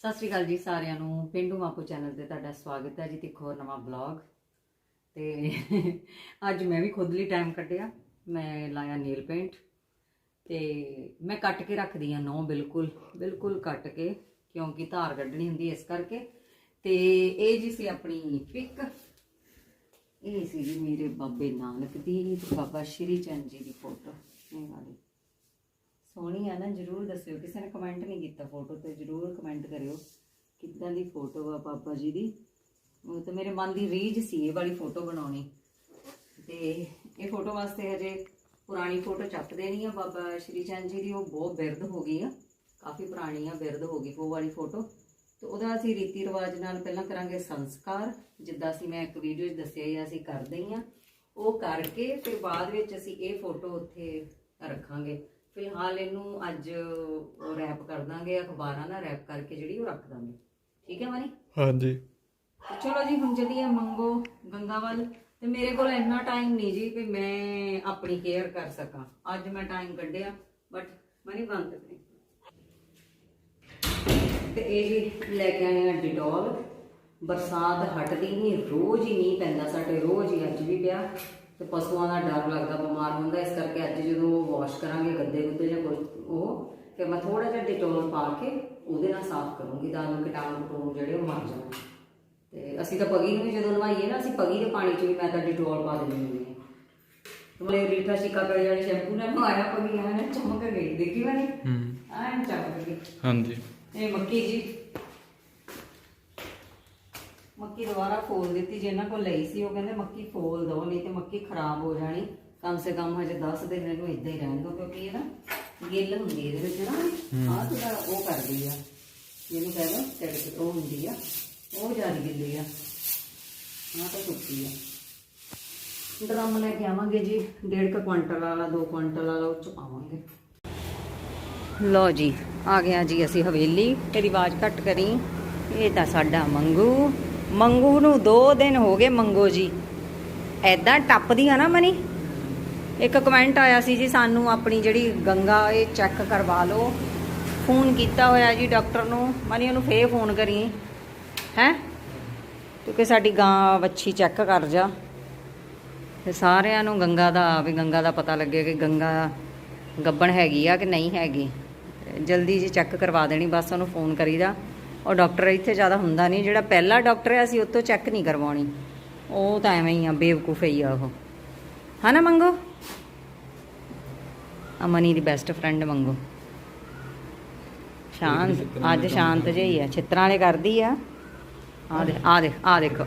ਸਤਿ ਸ਼੍ਰੀ ਅਕਾਲ ਜੀ ਸਾਰਿਆਂ ਨੂੰ। ਪਿੰਡੂ ਮਾਪੂ ਚੈਨਲ ਤੇ ਤੁਹਾਡਾ ਸਵਾਗਤ ਹੈ ਜੀ ਤੇ ਹੋਰ ਨਵਾਂ ਬਲੌਗ ਤੇ ਅੱਜ ਮੈਂ ਵੀ ਖੁਦ ਲਈ ਟਾਈਮ ਕੱਢਿਆ। ਮੈਂ ਲਾਇਆ ਨੀਲ ਪੇਂਟ ਤੇ ਮੈਂ ਕੱਟ ਕੇ ਰੱਖਦੀ ਆ ਨੋ ਬਿਲਕੁਲ ਬਿਲਕੁਲ ਕੱਟ ਕੇ, ਕਿਉਂਕਿ ਧਾਰ ਕੱਢਣੀ ਹੁੰਦੀ ਇਸ ਕਰਕੇ। ਤੇ ਇਹ ਜੀ ਸੀ ਆਪਣੀ ਪਿਕ ਇਹ ਸੀ ਜੀ ਮੇਰੇ ਬਾਬੇ ਨਾਨਕ ਦੀ ਤੇ ਬਾਬਾ ਸ਼੍ਰੀ ਚੰਦ ਜੀ ਦੀ ਫੋਟੋ ਸੋਹਣੀ ਆ ਨਾ ਜਰੂਰ ਦੱਸਿਓ। ਕਿਸੇ ਨੇ ਕਮੈਂਟ ਨਹੀਂ ਕੀਤਾ ਫੋਟੋ ਤੇ ਜਰੂਰ ਕਮੈਂਟ ਕਰਿਓ। ਕਿੱਦਾਂ ਦੀ ਫੋਟੋ ਆ ਪਾਪਾ ਜੀ ਦੀ? ਉਹ ਤਾਂ ਮੇਰੇ ਮਨ ਦੀ ਰੀਝ ਸੀ ਇਹ ਵਾਲੀ ਫੋਟੋ ਬਣਾਉਣੀ। ਤੇ ਇਹ ਫੋਟੋ ਵਾਸਤੇ ਹਜੇ ਪੁਰਾਣੀ ਫੋਟੋ ਚੱਕ ਦੇਣੀ ਆ ਬਾਬਾ ਸ਼੍ਰੀ ਚੰਦ ਜੀ ਦੀ ਉਹ ਬਹੁਤ ਬਿਰਧ ਹੋ ਗਈ ਆ। ਕਾਫੀ ਪੁਰਾਣੀ ਆ ਬਿਰਧ ਹੋ ਗਈ ਉਹ ਵਾਲੀ ਫੋਟੋ ਤੇ ਉਹਦਾ ਅਸੀਂ ਰੀਤੀ ਰਿਵਾਜ ਨਾਲ ਪਹਿਲਾਂ ਕਰਾਂਗੇ ਸੰਸਕਾਰ। ਜਿੱਦਾਂ ਅਸੀਂ ਮੈਂ ਇੱਕ ਵੀਡੀਓ 'ਚ ਦੱਸਿਆ ਹੀ ਆ, ਅਸੀਂ ਕਰਦੇ ਹੀ ਆ। ਉਹ ਕਰਕੇ ਫਿਰ ਬਾਅਦ ਵਿੱਚ ਅਸੀਂ ਇਹ ਫੋਟੋ ਉੱਥੇ ਰੱਖਾਂਗੇ। ਫਿਲਹਾਲ ਇਹਨੂੰ ਅੱਜ ਰੈਪ ਕਰ ਦਾਂਗੇ ਅਖਬਾਰਾਂ ਨਾਲ ਰੈਪ ਕਰਕੇ ਜਿਹੜੀ ਉਹ ਰੱਖ ਦਾਂਗੇ। ਠੀਕ ਹੈ ਮਨੀ? ਹਾਂਜੀ। ਚਲੋ ਜੀ ਹੁਣ ਚੱਲੀਏ ਮੰਗੋ ਗੰਗਾਵਲ। ਤੇ ਮੇਰੇ ਕੋਲ ਇੰਨਾ ਟਾਈਮ ਨਹੀਂ ਜੀ ਕਿ ਮੈਂ ਆਪਣੀ ਕੇਅਰ ਕਰ ਸਕਾਂ। ਅੱਜ ਮੈਂ ਟਾਈਮ ਕੱਢਿਆ ਬਟ ਮਨੀ ਬੰਦ ਕਰੇ। ਤੇ ਇਹ ਲੈ ਕੇ ਆਏ ਆ ਡਿਟੋਲ। ਬਰਸਾਤ ਹਟਦੀ ਨਹੀਂ ਰੋਜ਼ ਹੀ ਮੀਂਹ ਪੈਂਦਾ ਸਾਡੇ ਰੋਜ਼ ਹੀ ਅੱਜ ਵੀ ਪਿਆ। ਤੇ ਪਸ਼ੂਆਂ ਦਾ ਡਰ ਲੱਗਦਾ ਬਿਮਾਰ ਹੁੰਦਾ ਇਸ ਕਰਕੇ ਅੱਜ ਜਦੋਂ ਵਾਸ਼ ਕਰਾਂਗੇ ਗੱਦੇ ਗੁੱਦੇ ਜਾਂ ਕੁਝ ਉਹ ਫਿਰ ਮੈਂ ਥੋੜਾ ਜਿਹਾ ਡਿਟੋਲ ਪਾ ਕੇ ਉਹਦੇ ਨਾਲ ਸਾਫ਼ ਕਰੂੰਗੀ ਤਾਂ ਨੂੰ ਕੀਟਾਣੂ ਕਟਾਣੂ ਜਿਹੜੇ ਉਹ ਮਰ ਜਾਣ। ਤੇ ਅਸੀਂ ਤਾਂ ਪਗੀ ਨੂੰ ਵੀ ਜਦੋਂ ਨਵਾਈਏ ਨਾ ਅਸੀਂ ਪਗੀ ਦੇ ਪਾਣੀ 'ਚ ਵੀ ਮੈਂ ਤਾਂ ਡਿਟੋਲ ਪਾ ਦਿੰਦੀ ਹਾਂ। ਤੁਮਲੇ ਰੀਠਾ ਸ਼ਿਕਾ ਕਰੀ ਵਾਲੀ ਸ਼ੈਂਪੂ ਨਾਲ ਨਵਾਇਆ ਪਗੀ ਆ ਨਾ ਚਮਕ ਗਈ। ਦੇਖੀ ਵਾਲੀ? ਹੂੰ। ਚਮਕ ਗਈ। ਹਾਂਜੀ। ਇਹ ਮੱਕੀ ਜੀ। ਮੱਕੀ ਦੁਬਾਰਾ ਫੋਲ ਦਿੱਤੀ ਜੇ ਇਹਨਾਂ ਕੋਲ ਲਈ ਸੀ ਉਹ ਕਹਿੰਦੇ ਮੱਕੀ ਫੋਲ ਦੋ ਨਹੀਂ ਤੇ ਮੱਕੀ ਖਰਾਬ ਹੋ ਜਾਣੀ। ਕਮ ਸੇ ਕਮ ਹਜੇ 10 ਦਿਨ ਇਹਨੂੰ ਇਦਾਂ ਹੀ ਰਹਿਣ ਦਿਓ ਕਿਉਂਕਿ ਇਹ ਨਾ ਗਿੱਲ ਹੁੰਦੀ ਇਹਦੇ ਵਿੱਚ ਨਾ ਆਹ ਥੋੜਾ ਉਹ ਕਰਦੀ ਆ ਜਿਹਨੂੰ ਕਹਿੰਦੇ ਤੜਕ ਉਹ ਹੁੰਦੀ ਆ ਉਹ ਜ਼ਿਆਦਾ ਗਿੱਲੀ ਆ ਆਹ ਤਾਂ ਸੁੱਕੀ ਆ। ਡਰਮ ਲੈ ਕੇ ਆਵਾਂਗੇ ਜੀ 1.5 ਕੁਇੰਟਲ ਵਾਲਾ 2 ਕੁਇੰਟਲ ਵਾਲਾ ਉਹ ਚ ਪਾਵਾਂਗੇ। ਲੋ ਜੀ ਆ ਗਿਆ ਜੀ ਅਸੀਂ ਹਵੇਲੀ ਤੇਰੀ ਆਵਾਜ਼ ਘੱਟ ਕਰੀ ਇਹ ਤਾਂ ਸਾਡਾ ਮੰਗੂ। ਮੰਗੂ ਨੂੰ 2 ਦਿਨ ਹੋ ਗਏ ਮੰਗੋ ਜੀ। ਐਦਾਂ ਟੱਪਦੀ ਆ ਨਾ ਮਨੀ। ਇੱਕ ਕਮੈਂਟ ਆਇਆ ਸੀ ਜੀ, ਸਾਨੂੰ ਆਪਣੀ ਜਿਹੜੀ ਗੰਗਾ ਇਹ ਚੈੱਕ ਕਰਵਾ ਲਓ। ਫੋਨ ਕੀਤਾ ਹੋਇਆ ਜੀ ਡਾਕਟਰ ਨੂੰ। ਮਨੀ, ਉਹਨੂੰ ਫੇਰ ਫੋਨ ਕਰੀ। ਹੈ? ਕਿਉਂਕਿ ਸਾਡੀ ਗਾਂ ਵੱਛੀ ਚੈੱਕ ਕਰ ਜਾ। ਤੇ ਸਾਰਿਆਂ ਨੂੰ ਗੰਗਾ ਦਾ, ਵੀ ਗੰਗਾ ਦਾ ਪਤਾ ਲੱਗੇ ਕਿ ਗੰਗਾ ਗੱਬਣ ਹੈਗੀ ਆ ਕਿ ਨਹੀਂ ਹੈਗੀ। ਜਲਦੀ ਜੀ ਚੈੱਕ ਕਰਵਾ ਦੇਣੀ, ਬਸ ਉਹਨੂੰ ਫੋਨ ਕਰੀਦਾ। ਉਹ ਡਾਕਟਰ ਇੱਥੇ ਜ਼ਿਆਦਾ ਹੁੰਦਾ ਨਹੀਂ ਜਿਹੜਾ ਪਹਿਲਾ ਡਾਕਟਰ ਹੈ ਅਸੀਂ ਉਤੋਂ ਚੈੱਕ ਨਹੀਂ ਕਰਵਾਉਣੀ। ਉਹ ਤਾਂ ਐਵੇਂ ਹੀ ਆ ਬੇਵਕੂਫ ਹੀ ਆ ਉਹ। ਹਨਾ ਮੰਗੋ? ਅਮਨੀ ਦੀ ਬੈਸਟ ਫਰੈਂਡ ਮੰਗੋ। ਸ਼ਾਂਤ ਅੱਜ ਸ਼ਾਂਤ ਜਿਹੀ ਆ। ਛਿੱਤਰਾਂ ਵਾਲੇ ਕਰਦੀ ਆ। ਆ ਦੇ ਆ ਦੇ ਆ ਦੇਖੋ।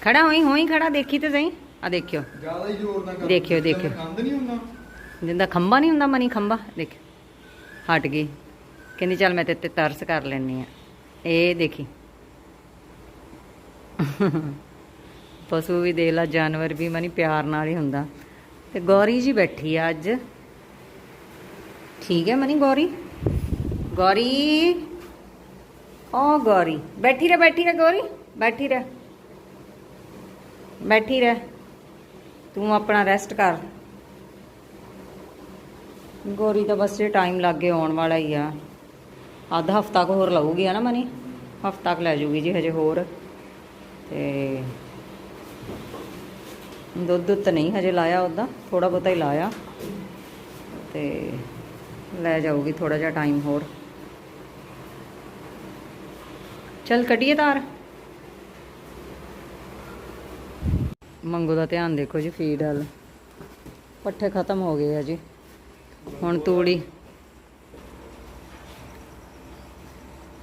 ਖੜਾ ਹੋਈ ਹੋਈ ਖੜਾ ਦੇਖੀ ਤੇ ਸਹੀ? ਆ ਦੇਖਿਓ। ਜ਼ਿਆਦਾ ਹੀ ਜ਼ੋਰ ਨਾਲ ਕਰ ਦੇਖਿਓ, ਦੇਖਿਓ। ਕੰਦ ਨਹੀਂ ਹੁੰਦਾ। ਜਿੰਦਾ ਖੰਭਾ ਨਹੀਂ ਹੁੰਦਾ ਮਨੀ ਖੰਭਾ? ਦੇਖ ਹਟ ਗਈ। ਕਹਿੰਦੀ ਚੱਲ ਮੈਂ ਤੇ ਤੇ ਤਰਸ ਕਰ ਲੈਣੀ ਆ। ਇਹ ਦੇਖੀ। ਪਸ਼ੂ ਵੀ ਦੇਖ ਲਾ, ਜਾਨਵਰ ਵੀ ਮਨੀ ਪਿਆਰ ਨਾਲ ਹੀ ਹੁੰਦਾ। ਤੇ ਗੌਰੀ ਜੀ ਬੈਠੀ ਆ ਅੱਜ। ਠੀਕ ਹੈ ਮਨੀ ਗੌਰੀ? ਗੌਰੀ? ਓ ਗੌਰੀ, ਬੈਠੀ ਰਹਿ ਬੈਠੀ ਰਹਿ ਗੌਰੀ, ਬੈਠੀ ਰਹਿ। ਬੈਠੀ ਰਹਿ। ਤੂੰ ਆਪਣਾ ਰੈਸਟ ਕਰ। ਗੋਰੀ ਦਾ ਬਸ ਜੇ ਟਾਈਮ ਲੱਗ ਗਿਆ, ਆਉਣ ਵਾਲਾ ਹੀ ਆ। ਅੱਧ ਹਫਤਾ ਕੁ ਹੋਰ ਲਊਗੀ ਆ ਮਨੀ? ਹਫਤਾ ਕੁ ਲੈ ਜੂਗੀ ਜੀ ਹਜੇ ਹੋਰ। ਤੇ ਦੁੱਧ ਤਾਂ ਨਹੀਂ ਹਜੇ ਲਾਇਆ ਉਹਦਾ ਥੋੜਾ ਬਹੁਤਾ ਹੀ ਲਾਇਆ। ਤੇ ਲੈ ਜਾਊਗੀ ਥੋੜਾ ਜਿਹਾ ਟਾਈਮ ਹੋਰ। ਚਲ ਕੱਢੀਏ ਤਾਰ। ਮੰਗੋ ਦਾ ਧਿਆਨ ਦੇਖੋ ਜੀ ਫੀਡ ਵਾਲ। ਪੱਠੇ ਖਤਮ ਹੋ ਗਏ ਆ ਜੀ। ਹੁਣ ਤੂੜੀ।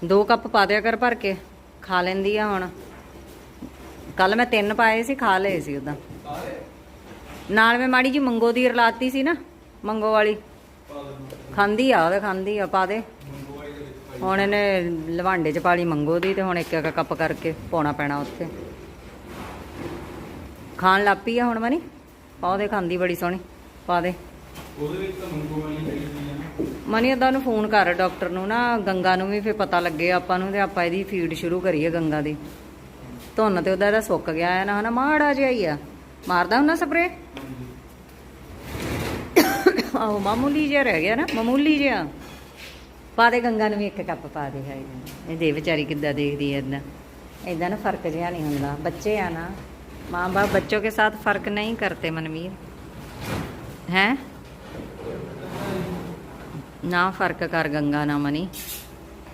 ਦੋ ਕੱਪ ਪਾ ਦਿਆ ਕਰ ਭਰ ਕੇ, ਖਾ ਲੈਂਦੀ ਆ ਹੁਣ। ਕੱਲ ਮੈਂ ਤਿੰਨ ਪਾਏ ਸੀ, ਖਾ ਲਏ ਸੀ ਉਦਾਂ ਨਾਲ ਮੈਂ ਮਾੜੀ ਜੀ ਮੰਗੋ ਦੀ ਰਲਾਤੀ ਸੀ ਨਾ, ਮੰਗੋ ਵਾਲੀ। ਖਾਂਦੀ ਆ ਉਹਦੇ ਖਾਂਦੀ ਆ, ਪਾ ਦੇ। ਹੁਣ ਇਹਨੇ ਲਵਾਂਡੇ ਚ ਪਾਲੀ ਮੰਗੋ ਦੀ ਤੇ ਹੁਣ ਇੱਕ ਇੱਕ ਕੱਪ ਕਰਕੇ ਪਾਉਣਾ ਪੈਣਾ ਉੱਥੇ। ਖਾਣ ਲੱਪੀ ਆ ਹੁਣ ਮਨੀ। ਪਾ ਉਹਦੇ ਖਾਂਦੀ ਬੜੀ ਸੋਹਣੀ, ਪਾ ਦੇ। ਉਹਦੇ ਵਿੱਚ ਮਨੀ ਅਦਾ ਨੂੰ ਫੋਨ ਕਰ ਡਾਕਟਰ ਨੂੰ ਨਾ, ਗੰਗਾ ਨੂੰ ਵੀ ਫੇ ਪਤਾ ਲੱਗੇ ਆਪਾਂ ਨੂੰ ਤੇ ਆਪਾਂ ਇਹਦੀ ਫੀਡ ਸ਼ੁਰੂ ਕਰੀਏ ਗੰਗਾ ਦੀ। ਧੁੰਨ ਤੇ ਉਹਦਾ ਇਹਦਾ ਸੁੱਕ ਗਿਆ ਹੈ ਨਾ, ਹਨਾ, ਮਾੜਾ ਜਿਹਾ ਹੀ ਆ। ਮਾਰਦਾ ਹੁੰਦਾ ਸਪਰੇ ਆਹੋ, ਮਾਮੂਲੀ ਜਿਹਾ ਰਹਿ ਗਿਆ ਨਾ, ਮਾਮੂਲੀ ਜਿਹਾ। ਪਾ ਦੇ ਗੰਗਾ ਨੂੰ ਵੀ ਇੱਕ ਕੱਪ ਪਾ ਦੇ ਹੈ ਇਹ ਦੇ ਵਿਚਾਰੀ ਕਿੱਦਾਂ ਦੇਖਦੀ ਐ ਇਦਾਂ ਇਦਾਂ ਨਾ ਫ਼ਰਕ ਜਿਹਾ ਨਹੀਂ ਹੁੰਦਾ। ਬੱਚੇ ਆ ਨਾ, ਮਾਂ-ਬਾਪ ਬੱਚੋਂ ਕੇ ਸਾਥ ਫ਼ਰਕ ਨਹੀਂ ਕਰਤੇ ਮਨਵੀਰ। ਹੈ? ਨਾ ਫ਼ਰਕ ਕਰ ਗੰਗਾ ਨਾ ਮਨੀ।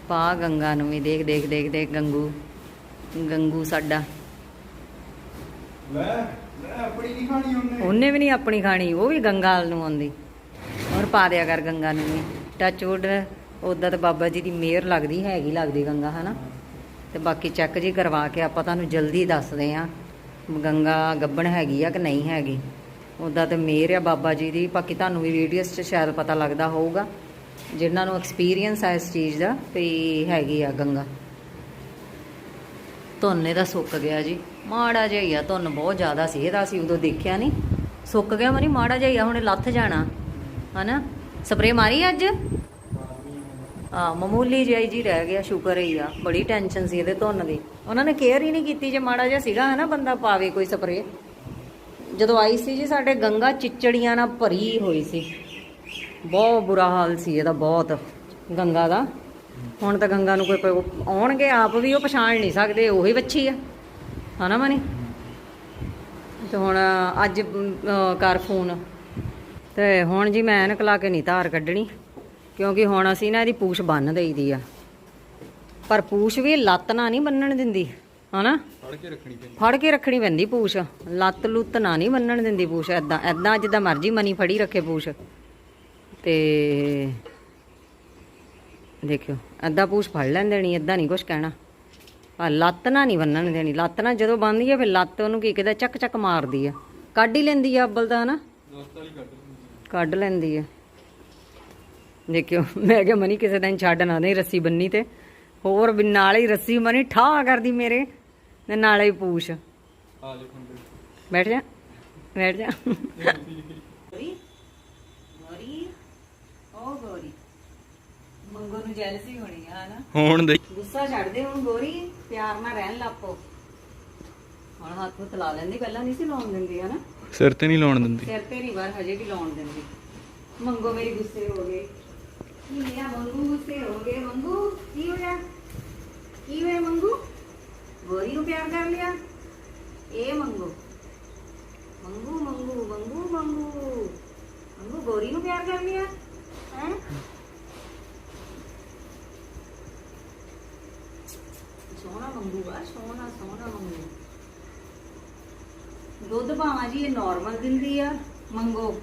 ਪਾ ਗੰਗਾ ਨੂੰ ਵੀ ਦੇਖ ਦੇਖ ਦੇਖ ਦੇਖ ਗੰਗੂ। ਗੰਗੂ ਸਾਡਾ। ਲੈ ਲੈ ਆਪਣੀ ਨਹੀਂ ਖਾਣੀ ਉਹਨੇ? ਉਹਨੇ ਵੀ ਨਹੀਂ ਆਪਣੀ ਖਾਣੀ ਉਹ ਵੀ ਗੰਗਾ ਵੱਲ ਨੂੰ ਆਉਂਦੀ। ਔਰ ਪਾ ਦਿਆ ਕਰ ਗੰਗਾ ਨੂੰ ਵੀ। ਟੱਚ ਵੁੱਡ ਉਦਾਂ ਤਾਂ ਬਾਬਾ ਜੀ ਦੀ ਮਿਹਰ ਲੱਗਦੀ ਹੈਗੀ ਲੱਗਦੀ ਗੰਗਾ ਹਨਾ? ਤੇ ਬਾਕੀ ਚੈੱਕ ਜੀ ਕਰਵਾ ਕੇ ਆਪਾਂ ਤੁਹਾਨੂੰ ਜਲਦੀ ਦੱਸਦੇ ਆ ਗੰਗਾ ਗੱਬਣ ਹੈਗੀ ਆ ਕਿ ਨਹੀਂ ਹੈਗੀ। ਉਦਾਂ ਤੇ ਮਿਹਰ ਆ ਬਾਬਾ ਜੀ ਦੀ ਬਾਕੀ ਤੁਹਾਨੂੰ ਵੀ ਵੀਡੀਓਜ਼ 'ਚ ਸ਼ਾਇਦ ਪਤਾ ਲੱਗਦਾ ਹੋਊਗਾ। ਜਿਨ੍ਹਾਂ ਨੂੰ ਐਕਸਪੀਰੀਅੰਸ ਆ ਇਸ ਚੀਜ਼ ਦਾ, ਵੀ ਹੈਗੀ ਆ ਗੰਗਾ। ਧੁੰਨੇ ਦਾ ਸੁੱਕ ਗਿਆ ਜੀ। ਮਾੜਾ ਜਿਹਾ ਹੀ ਆ, ਧੁੰਨ ਬਹੁਤ ਜ਼ਿਆਦਾ ਸੀ ਇਹਦਾ ਅਸੀਂ ਉਦੋਂ ਦੇਖਿਆ ਨਹੀਂ। ਸੁੱਕ ਗਿਆ ਮਨੀ, ਮਾੜਾ ਜਿਹਾ ਹੀ ਆ, ਹੁਣੇ ਲੱਥ ਜਾਣਾ। ਹਨਾ? ਸਪਰੇ ਮਾਰੀ ਅੱਜ? ਆ ਮਾਮੂਲੀ ਜਿਹਾ ਜੀ ਰਹਿ ਗਿਆ, ਸ਼ੁਕਰ ਹੀ ਆ। ਬੜੀ ਟੈਨਸ਼ਨ ਸੀ ਇਹਦੇ ਧੁੰਨ ਦੀ। ਉਹਨਾਂ ਨੇ ਕੇਅਰ ਹੀ ਨਹੀਂ ਕੀਤੀ ਜੇ ਮਾੜਾ ਜਿਹਾ ਸੀਗਾ, ਹਨਾ, ਬੰਦਾ ਪਾਵੇ ਕੋਈ ਸਪਰੇ ਜਦੋਂ ਆਈ ਸੀ ਜੀ, ਸਾਡੇ ਗੰਗਾ ਚਿਚੜੀਆਂ ਨਾਲ ਭਰੀ ਹੋਈ ਸੀ। ਬਹੁਤ ਬੁਰਾ ਹਾਲ ਸੀ ਇਹਦਾ ਬਹੁਤ। ਗੰਗਾ ਦਾ। ਹੁਣ ਤਾਂ ਗੰਗਾ ਨੂੰ ਕੋਈ ਆਉਣਗੇ ਆਪ ਵੀ ਉਹ ਪਛਾਣ ਨਹੀਂ ਸਕਦੇ ਉਹੀ ਵੱਛੀ ਆ। ਹਨਾ ਮਨੀ? ਤੇ ਹੁਣ ਅੱਜ ਕਰ ਫੋਨ। ਤੇ ਹੁਣ ਜੀ ਮੈਂ ਐਨਕ ਲਾ ਕੇ ਨਹੀਂ ਧਾਰ ਕੱਢਣੀ ਕਿਉਂਕਿ ਹੁਣ ਅਸੀਂ ਨਾ ਇਹਦੀ ਪੂਛ ਬੰਨ ਦੇਈਦੀ ਆ। ਪਰ ਪੂਛ ਵੀ ਲੱਤ ਨਾ ਨਹੀਂ ਬੰਨਣ ਦਿੰਦੀ ਹਨਾ? ਫੜ ਕੇ ਰੱਖਣੀ ਪੈਂਦੀ। ਫੜ ਕੇ ਰੱਖਣੀ ਪੈਂਦੀ ਪੂਛ। ਲੱਤ ਲੁੱਤ ਨਾ ਨਹੀਂ ਬੰਨਣ ਦਿੰਦੀ ਪੂਛ ਐਦਾਂ ਐਦਾਂ ਜਿੱਦਾਂ ਮਰਜ਼ੀ ਮਨੀ ਫੜੀ ਰੱਖੇ ਪੂਛ। ਤੇ ਦੇਖਿਓ ਐਦਾਂ ਪੂਛ ਫੜ ਲੈਣ ਦੇਣੀ ਐਦਾਂ ਨਹੀਂ ਕੁਝ ਕਹਿਣਾ। ਆ ਲੱਤ ਨਾ ਨਹੀਂ ਬੰਨਣ ਦੇਣੀ ਲੱਤ ਨਾ ਜਦੋਂ ਬੰਨਦੀ ਆ ਫਿਰ ਲੱਤ ਉਹਨੂੰ ਕੀ ਕਹਿੰਦਾ ਚੱਕ ਚੱਕ ਮਾਰਦੀ ਆ। ਕੱਢ ਹੀ ਲੈਂਦੀ ਆ ਅੱਬਲ ਦਾ ਹਨਾ? ਵਾਲੀ ਕੱਢ ਲੈਂਦੀ ਆ। ਦੇਖਿਓ ਮੈਂ ਕਿਹਾ ਮਨੀ ਕਿਸੇ ਦਿਨ ਛੱਡ ਨਾ ਦੇ ਰੱਸੀ ਬੰਨੀ ਤੇ। ਹੋਰ ਵੀ ਨਾਲ ਹੀ ਰੱਸੀ ਮਨੀ ਠਾ ਕਰਦੀ ਮੇਰੇ ਤੇ ਨਾਲੇ ਹੀ ਪੂਛ। ਬੈਠ ਜਾ ਬੈਠ ਜਾ ਗੋਰੀ ਗੋਰੀ ਓ ਗੋਰੀ ਮੰਗੋ ਨੂੰ ਜੈਲਸੀ ਹੋਣੀ ਆ ਹਨਾ? ਹੁਣ ਦੇ ਗੁੱਸਾ ਛੱਡ ਦੇ ਹੁਣ ਗੋਰੀ ਪਿਆਰ ਨਾਲ ਰਹਿਣ ਲੱਪੋ ਹੁਣ ਹੱਥ ਹੁੱਥ ਲਾ ਲੈਂਦੀ ਪਹਿਲਾਂ ਨਹੀਂ ਸੀ ਲਾਉਣ ਦਿੰਦੀ ਹਨਾ? ਸਿਰ ਤੇ ਨਹੀਂ ਲਾਉਣ ਦਿੰਦੀ। ਸਿਰ ਤੇ ਨਹੀਂ ਵਾਰ ਹਜੇ ਵੀ ਲਾਉਣ ਦਿੰਦੀ। ਮੰਗੋ ਮੇਰੀ ਗੁੱਸੇ ਹੋ ਗਏ। ਕੀ ਮੇਰਾ ਮੰਗੂ? ਗੁੱਸੇ ਹੋ ਗਏ। ਮੰਗੂ ਕੀ ਹੋਇਆ? ਕੀ ਹੋਇਆ ਮੰਗੂ? ਗੋਰੀ ਨੂੰ ਪਿਆਰ ਕਰ ਲਿਆ? ਇਹ ਮੰਗੋ। ਮੰਗੂ ਮੰਗੂ ਮੰਗੂ ਮੰਗੂ। ਮੰਗੂ ਗੋਰੀ ਨੂੰ ਪਿਆਰ ਕਰ ਲਿਆ? ਹੈ? ਸੋਹਣਾ ਮੰਗੂ ਆ ਸੋਹਣਾ ਸੋਹਣਾ ਮੰਗੂ ਦੁੱਧ ਭਾਵਾਂ ਜੀ ਇਹ ਨਾਰਮਲ ਦਿੰਦੀ ਆ ਮੰਗੋ।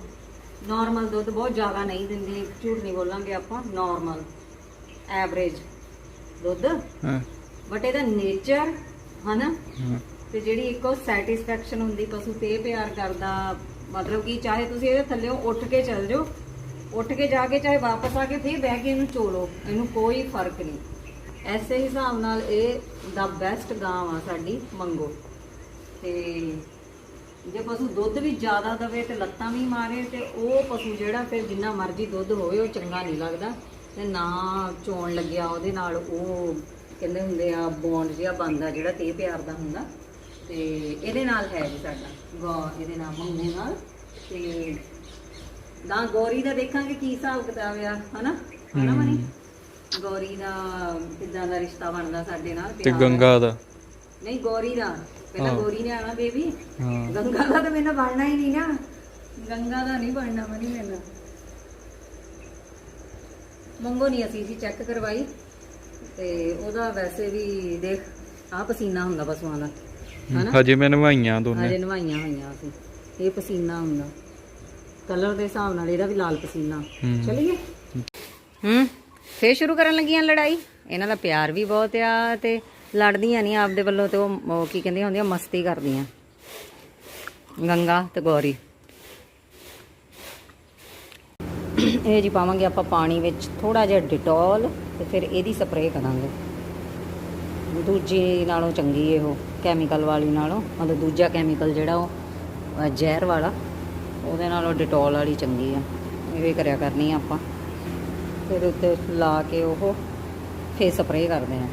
ਨਾਰਮਲ ਦੁੱਧ ਬਹੁਤ ਜ਼ਿਆਦਾ ਨਹੀਂ ਦਿੰਦੀ ਝੂਠ ਨਹੀਂ ਬੋਲਾਂਗੇ ਆਪਾਂ ਨਾਰਮਲ ਐਵਰੇਜ ਦੁੱਧ। ਹਾਂ। ਬਟ ਇਹਦਾ ਨੇਚਰ ਹਨਾ? ਤੇ ਜਿਹੜੀ ਇੱਕੋ ਸੈਟੀਸਫੈਕਸ਼ਨ ਹੁੰਦੀ ਪਸ਼ੂ ਤੇ ਪਿਆਰ ਕਰਦਾ ਮਤਲਬ ਕਿ ਚਾਹੇ ਤੁਸੀਂ ਇਹਦੇ ਥੱਲੇੋਂ ਉੱਠ ਕੇ ਚੱਲ ਜਾਓ ਉੱਠ ਕੇ ਜਾ ਕੇ ਚਾਹੇ ਵਾਪਸ ਆ ਕੇ ਫੇਰ ਬਹਿ ਕੇ ਇਹਨੂੰ ਚੋਲੋ ਇਹਨੂੰ ਕੋਈ ਫ਼ਰਕ ਨਹੀਂ। ਐਸੇ ਹਿਸਾਬ ਨਾਲ ਇਹ ਦਾ ਬੈਸਟ ਗਾਂ ਆ ਸਾਡੀ ਮੰਗੋ। ਤੇ ਜੇ ਪਸ਼ੂ ਦੁੱਧ ਵੀ ਜ਼ਿਆਦਾ ਦਵੇ ਤੇ ਲੱਤਾਂ ਵੀ ਮਾਰੇ ਤੇ ਉਹ ਪਸ਼ੂ ਜਿਹੜਾ ਫਿਰ ਜਿੰਨਾ ਮਰਜ਼ੀ ਦੁੱਧ ਹੋਵੇ ਉਹ ਚੰਗਾ ਨਹੀਂ ਲੱਗਦਾ। ਤੇ ਨਾ ਚੋਣ ਲੱਗਿਆ ਉਹਦੇ ਨਾਲ ਉਹ ਕਹਿੰਦੇ ਹੁੰਦੇ ਆ ਬੌਂਡ ਜਿਹਾ ਬਣਦਾ ਜਿਹੜਾ ਤੇ ਪਿਆਰ ਦਾ ਹੁੰਦਾ। ਤੇ ਇਹਦੇ ਨਾਲ ਹੈ ਜੀ ਸਾਡਾ ਗੌ ਇਹਦੇ ਨਾਲ ਮੰਗੂ ਨਾਲ। ਤੇ ਗਾਂ ਗੌਰੀ ਦਾ ਦੇਖਾਂਗੇ ਕੀ ਹਿਸਾਬ ਕਿਤਾਬ ਆ ਹਨਾ? ਹਨਾ ਮਨੀ? ਗੌਰੀ ਦਾ ਕਿੱਦਾਂ ਦਾ ਰਿਸ਼ਤਾ ਬਣਦਾ ਸਾਡੇ ਨਾਲ ਤੇ ਪਿਆਰ। ਗੰਗਾ ਦਾ? ਨਹੀਂ ਗੌਰੀ ਦਾ। ਪਹਿਲਾਂ ਹਾਂ। ਗੌਰੀ ਨੇ ਆਣਾ ਬੇਬੀ। ਹਾਂ। ਗੰਗਾ ਦਾ ਤਾਂ ਮੈਨੂੰ ਬਣਨਾ ਹੀ ਨਹੀਂ ਨਾ। ਗੰਗਾ ਦਾ ਨਹੀਂ ਬਣਨਾ ਮਨੀ ਮੈਨੂੰ ਮੰਗੋ ਨਹੀਂ ਅਸੀਂ ਜੀ ਚੈੱਕ ਕਰਵਾਈ। ਤੇ ਉਹਦਾ ਵੈਸੇ ਵੀ ਦੇਖ ਆ ਪਸੀਨਾ ਹੁੰਦਾ ਪਸ਼ੂਆਂ ਦਾ। ਹਨਾ? ਹਜੇ ਮੈਂ ਨਵਾਈਆਂ ਹਜੇ ਦੋਨੇ ਨਵਾਈਆਂ ਹੋਈਆਂ ਅਸੀਂ। ਇਹ ਪਸੀਨਾ ਹੁੰਦਾ। ਕਲਰ ਦੇ ਹਿਸਾਬ ਨਾਲ ਇਹਦਾ ਵੀ ਲਾਲ ਪਸੀਨਾ। ਹੂੰ। ਚਲੀਏ? ਹੂੰ? ਫੇਰ ਸ਼ੁਰੂ ਕਰਨ ਲੱਗੀਆਂ ਲੜਾਈ। ਇਹਨਾਂ ਦਾ ਪਿਆਰ ਵੀ ਬਹੁਤ ਆ ਤੇ ਲੜਦੀਆਂ ਨਹੀਂ ਆਪਦੇ ਵੱਲੋਂ ਤੇ ਉਹ ਕੀ ਕਹਿੰਦੀਆਂ ਹੁੰਦੀਆਂ, ਮਸਤੀ ਕਰਦੀਆਂ। ਗੰਗਾ ਤੇ ਗੌਰੀ। ਇਹ ਜੀ ਪਾਵਾਂਗੇ ਆਪਾਂ ਪਾਣੀ ਵਿੱਚ ਥੋੜਾ ਜਿਹਾ ਡਿਟੋਲ ਤੇ ਫਿਰ ਇਹਦੀ ਸਪਰੇਅ ਕਰਾਂਗੇ। ਦੂਜੀ ਨਾਲੋਂ ਚੰਗੀ ਉਹ ਕੈਮੀਕਲ ਵਾਲੀ ਨਾਲੋਂ, ਮਤਲਬ ਦੂਜਾ ਕੈਮੀਕਲ ਜਿਹੜਾ ਉਹ ਜ਼ਹਿਰ ਵਾਲਾ, ਉਹਦੇ ਨਾਲੋਂ ਡਿਟੋਲ ਵਾਲੀ ਚੰਗੀ ਆ। ਇਹ ਵੀ ਕਰਿਆ ਕਰਨੀ ਆਪਾਂ। ਫਿਰ ਉੱਤੇ ਲਾ ਕੇ ਉਹ ਫੇਰ ਸਪਰੇਅ ਕਰਦੇ ਆ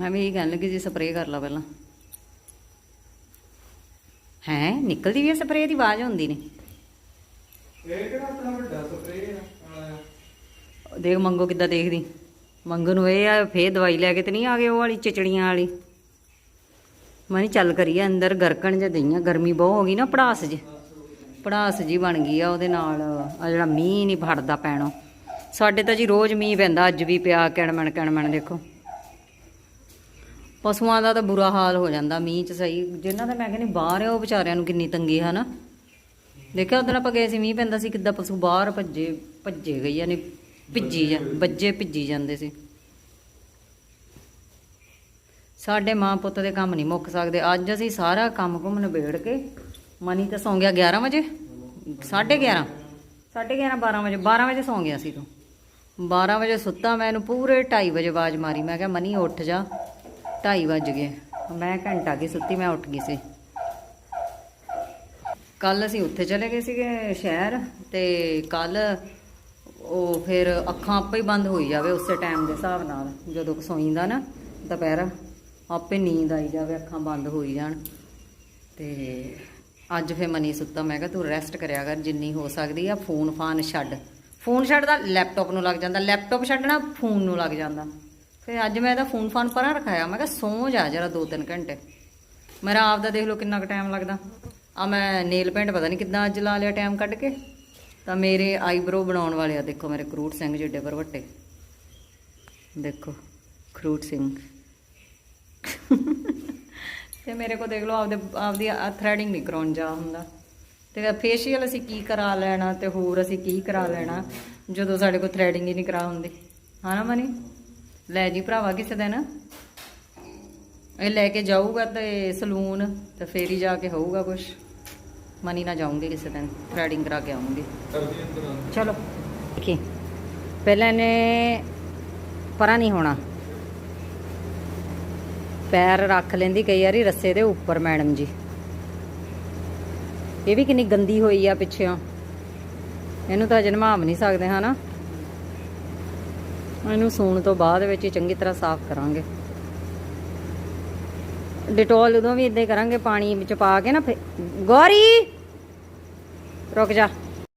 ਮੈਂ ਵੀ ਇਹ ਕਹਿਣ ਲੱਗੀ ਜੀ ਸਪਰੇਅ ਕਰ ਲਾ ਪਹਿਲਾਂ। ਹੈ? ਨਿਕਲਦੀ ਵੀ ਹੈ ਸਪਰੇਅ ਦੀ ਆਵਾਜ਼ ਹੁੰਦੀ ਨਹੀਂ ਇਹ ਕਿਹੜਾ ਆਪਣਾ ਵੱਡਾ ਸਪਰੇਅ ਆ? ਦੇਖ ਮੰਗੋ ਕਿੱਦਾਂ ਦੇਖਦੀ। ਮੰਗੋ ਨੂੰ ਇਹ ਆ ਫੇਰ ਦਵਾਈ ਲੈ ਕੇ ਤੇ ਨਹੀਂ ਆ ਗਏ ਉਹ ਵਾਲੀ ਚਿਚੜੀਆਂ ਵਾਲੀ। ਮੈਂ ਨਹੀਂ ਚੱਲ ਕਰੀਏ ਅੰਦਰ ਗਰਕਣ ਜੇ ਦਈਆਂ ਗਰਮੀ ਬਹੁਤ ਹੋ ਗਈ ਨਾ ਪੜਾਸ ਜੀ ਪੜਾਸ ਜੀ ਬਣ ਗਈ ਆ ਉਹਦੇ ਨਾਲ ਆ ਜਿਹੜਾ ਮੀਂਹ ਨਹੀਂ ਫੜਦਾ ਪੈਣੋ। ਸਾਡੇ ਤਾਂ ਜੀ ਰੋਜ਼ ਮੀਂਹ ਪੈਂਦਾ ਅੱਜ ਵੀ ਪਿਆ ਕਿਣਮਣ ਕਿਣਮਣ ਦੇਖੋ। ਪਸ਼ੂਆਂ ਦਾ ਤਾਂ ਬੁਰਾ ਹਾਲ ਹੋ ਜਾਂਦਾ, ਮੀਂਹ ਚ ਸਹੀ। ਜਿਨ੍ਹਾਂ ਦਾ ਮੈਂ ਕਹਿੰਦੀ ਬਾਹਰ ਆ, ਉਹ ਵਿਚਾਰਿਆਂ ਨੂੰ ਕਿੰਨੀ ਤੰਗੀ ਹੈ ਨਾ ਦੇਖਿਆ ਉਦੋਂ ਆਪਾਂ ਗਏ ਸੀ, ਮੀਂਹ ਪੈਂਦਾ ਸੀ, ਕਿੱਦਾਂ ਪਸ਼ੂ ਬਾਹਰ ਭੱਜੇ ਭੱਜੇ ਗਏ, ਯਾਨੀ ਭਿੱਜੀ ਜਾਂ ਬੱਜੇ ਭਿੱਜੀ ਜਾਂਦੇ ਸੀ। ਸਾਡੇ ਮਾਂ ਪੁੱਤ ਦੇ ਕੰਮ ਨਹੀਂ ਮੁੱਕ ਸਕਦੇ। ਅੱਜ ਅਸੀਂ ਸਾਰਾ ਕੰਮ ਘੁੰਮ ਨਿਬੇੜ ਕੇ, ਮਨੀ ਤਾਂ ਸੌਂ ਗਿਆ 11 ਵਜੇ? 11:30 11:30 12 ਵਜੇ। 12 ਵਜੇ ਸੌਂ ਗਿਆ ਸੀ ਤੂੰ। 12 ਵਜੇ ਸੁੱਤਾ, ਮੈਂ ਇਹਨੂੰ ਪੂਰੇ 2:30 ਵਜੇ ਆਵਾਜ਼ ਮਾਰੀ। ਮੈਂ ਕਿਹਾ, ਮਨੀ, ਉੱਠ ਜਾ। 2:30 ਵੱਜ ਗਏ। ਮੈਂ ਘੰਟਾ ਕੀ ਸੁੱਤੀ, ਮੈਂ ਉੱਠ ਗਈ ਸੀ। ਕੱਲ ਅਸੀਂ ਉੱਥੇ ਚਲੇ ਗਏ ਸੀਗੇ ਸ਼ਹਿਰ ਤੇ ਕੱਲ ਉਹ ਫਿਰ ਅੱਖਾਂ ਆਪੇ ਹੀ ਬੰਦ ਹੋਈ ਜਾਵੇ ਉਸੇ ਟਾਈਮ ਦੇ ਹਿਸਾਬ ਨਾਲ। ਜਦੋਂ ਕੁ ਨਾ ਦੁਪਹਿਰ, ਆਪੇ ਨੀਂਦ ਆਈ ਜਾਵੇ, ਅੱਖਾਂ ਬੰਦ ਹੋਈ ਜਾਣ। ਤੇ ਅੱਜ ਫੇ ਮਨੀ ਸੁੱਤਾ, ਮੈਂ ਕਿਹਾ ਤੂੰ ਰੈਸਟ ਕਰਿਆ ਕਰ, ਜਿੰਨੀ ਹੋ ਸਕਦੀ ਆ ਫੋਨ ਫਾਨ ਛੱਡ। ਫੋਨ ਛੱਡਦਾ ਲੈਪਟਾਪ ਨੂੰ ਲੱਗ ਜਾਂਦਾ। ਲੈਪਟਾਪ ਛੱਡਣਾ, ਫੋਨ ਨੂੰ ਲੱਗ ਜਾਂਦਾ। ਫਿਰ ਅੱਜ ਮੈਂ ਇਹਦਾ ਫੋਨ ਫਾਨ ਪਰਾਂ ਰਖਾਇਆ। ਮੈਂ ਕਿਹਾ ਸੌਂ ਜਾ ਜਰਾ 2-3 ਘੰਟੇ। ਮੇਰਾ ਆਪ ਦਾ ਦੇਖ ਲਓ ਕਿੰਨਾ ਕੁ ਟਾਈਮ ਲੱਗਦਾ। ਆ ਮੈਂ ਨੇਲ ਪੈਂਟ ਪਤਾ ਨਹੀਂ ਕਿੱਦਾਂ ਅੱਜ ਲਾ ਲਿਆ ਟਾਈਮ ਕੱਢ ਕੇ। ਤਾਂ ਮੇਰੇ ਆਈਬ੍ਰੋ ਬਣਾਉਣ ਵਾਲੇ ਆ। ਦੇਖੋ ਮੇਰੇ ਕਰੂਟ ਸਿੰਘ ਜਿੱਡੇ ਪਰਵੱਟੇ ਦੇਖੋ ਖਰੂਟ ਸਿੰਘ। ਤੇ ਮੇਰੇ ਕੋ ਦੇਖ ਲਓ ਆਪਦੇ, ਆਪਦੀ ਥ੍ਰੈਡਿੰਗ ਨਹੀਂ ਕਰਾਉਣ ਜਾ ਹੁੰਦਾ। ਤੇ ਫੇਸ਼ੀਅਲ ਅਸੀਂ ਕੀ ਕਰਾ ਲੈਣਾ ਤੇ ਹੋਰ ਅਸੀਂ ਕੀ ਕਰਾ ਲੈਣਾ। ਜਦੋਂ ਸਾਡੇ ਕੋਲ ਥ੍ਰੈਡਿੰਗ ਹੀ ਨਹੀਂ ਕਰਾ ਹੁੰਦੀ। ਹਾਂ ਮਨੀ? ਲੈ ਜੀ ਭਰਾਵਾ ਕਿਸੇ ਦਿਨ। ਇਹ ਲੈ ਕੇ ਜਾਊਗਾ ਤੇ ਸਲੂਨ ਤੇ ਫੇਰ ਹੀ ਜਾ ਕੇ ਹੋਊਗਾ ਕੁਝ ਮਨੀ ਨਾ ਜਾਊਂਗੀ ਕਿਸੇ ਦਿਨ ਥ੍ਰੈਡਿੰਗ ਕਰਾ ਕੇ ਆਉਂਗੀ ਚਲੋ। ਦੇਖੀ, ਪਹਿਲਾਂ ਇਹਨੇ ਪਰਾਂ ਨਹੀਂ ਹੋਣਾ। ਪੈਰ ਰੱਖ ਲੈਂਦੀ ਕਈ ਵਾਰੀ ਰੱਸੇ ਦੇ ਉੱਪਰ, ਮੈਡਮ ਜੀ। ਇਹ ਵੀ ਕਿੰਨੀ ਗੰਦੀ ਹੋਈ ਆ ਪਿੱਛੇੋਂ ਇਹਨੂੰ ਤਾਂ ਅਜੇ ਨਵਾਮ ਨਹੀਂ ਸਕਦੇ, ਹਨਾ? ਇਹਨੂੰ ਸੂਣ ਤੋਂ ਬਾਅਦ ਵਿੱਚ ਚੰਗੀ ਤਰ੍ਹਾਂ ਸਾਫ਼ ਕਰਾਂਗੇ। ਡਿਟੋਲ ਉਦੋਂ ਵੀ ਇਦਾਂ ਹੀ ਕਰਾਂਗੇ, ਪਾਣੀ ਵਿੱਚ ਪਾ ਕੇ ਨਾ ਫਿਰ- ਗੌਰੀ! ਰੁਕ ਜਾ।